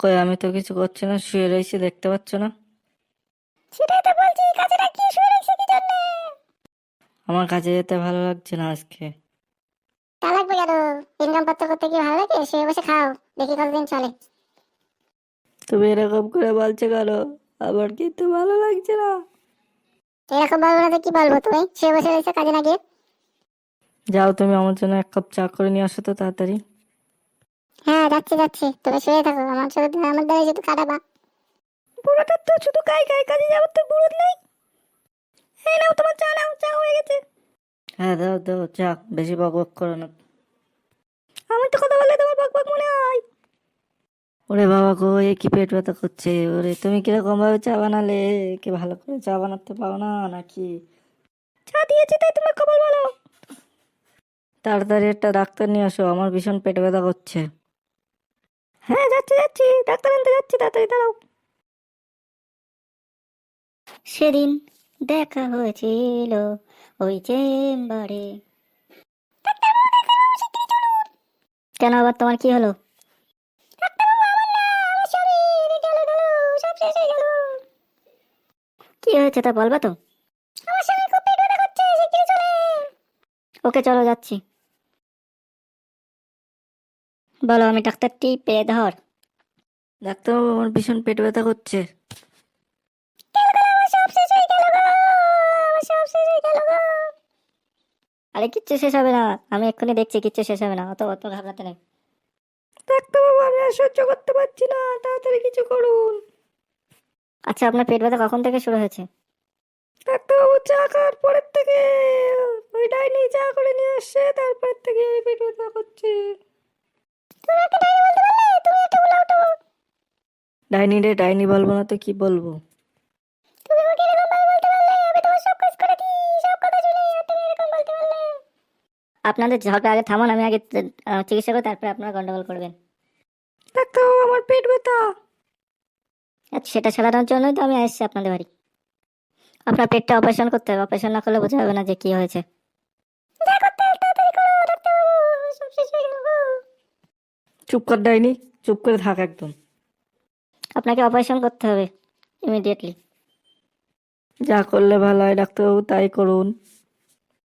কই আমি তো কিছু করছি না শুয়ে রয়েছি দেখতে পাচ্ছ না। সেটাই তো বলছি কাজেটা কি শুয়ে রয়েছে কি জন্য? আমার কাজে যেতে ভালো লাগছে না আজকে। তা লাগবে কেন? ইনকাম করতে করতে কি ভালো লাগে? শুয়ে বসে খাও দেখি কতদিন চলে। তুমি এরকম করে বলছো কেন? আমার কিন্তু ভালো লাগছে না। এরকম বলব না তো কি বলব তুমি? শুয়ে বসে রয়েছে কাজে না গিয়ে যাও তুমি আমার জন্য এক কাপ চা করে নিয়ে আসো তো তাড়াতাড়ি। হ্যাঁ যাচ্ছি যাচ্ছি। তুমি শুয়ে থাকো আমার সাথে আমার দ্বারা শুধু কাটাবা। বুড়োটা তো শুধু গায়ে গায়ে কাজে যাব তো বুড়ো নেই। এই নাও তোমার চা নাও চা হয়ে গেছে। হ্যাঁ দাও দাও চা বেশি বক বক করো না। আমি তো কথা বললে তোমার বক বক মনে হয়। ওরে বাবা গো এ কি পেট ব্যথা করছে? ওরে তুমি কীরকম ভাবে চা বানালে? কি ভালো করে চা বানাতে পারো না নাকি? চা দিয়েছি তাই তোমার খবর বলো। তাড়াতাড়ি একটা ডাক্তার নিয়ে আসো আমার ভীষণ পেট ব্যথা করছে। হ্যাঁ যাচ্ছি যাচ্ছি। ডাক্তার আনতে যাচ্ছি তাড়াতাড়ি দাঁড়াও। সেদিন দেখা হয়েছিল ওই চেম্বারে। কেন আবার তোমার কি হলো? কি হয়েছে তা বলবা তো। ওকে চলো যাচ্ছি। বলো আমি ডাক্তারটি পেয়ে ধর। ডাক্তারবাবু আমার ভীষণ পেট ব্যথা করছে। আরে কিচ্ছু শেষ হবে না। আমি এক্ষুনি দেখছি কিচ্ছু শেষ হবে না। অত অত ঘাবড়াতে নেই। ডাক্তারবাবু আমি আর সহ্য করতে পারছি না। তাড়াতাড়ি কিছু করুন। আচ্ছা আপনার পেট ব্যথা কখন থেকে শুরু হয়েছে? ডাক্তারবাবু চা খাওয়ার পরের থেকে। ওই ডাইনি চা করে নিয়ে আসছে তারপর থেকে পেট ব্যথা করছে। ডাইনি রে ডাইনি বলব না তো কি বলব? আপনাদের ঝগড়া আগে থামান আমি আগে চিকিৎসা করে তারপরে আপনারা গন্ডগোল করবেন। ডাক্তারবাবু আমার পেট ব্যথা। আচ্ছা সেটা সারানোর জন্যই তো আমি এসেছি আপনাদের বাড়ি। আপনার পেটটা অপারেশন করতে হবে অপারেশন না করলে বোঝা যাবে না যে কি হয়েছে। চুপ কর ডাইনি চুপ করে থাক একদম। আপনাকে অপারেশন করতে হবে ইমিডিয়েটলি যা করলে ভালো হয় ডাক্তারবাবু তাই করুন।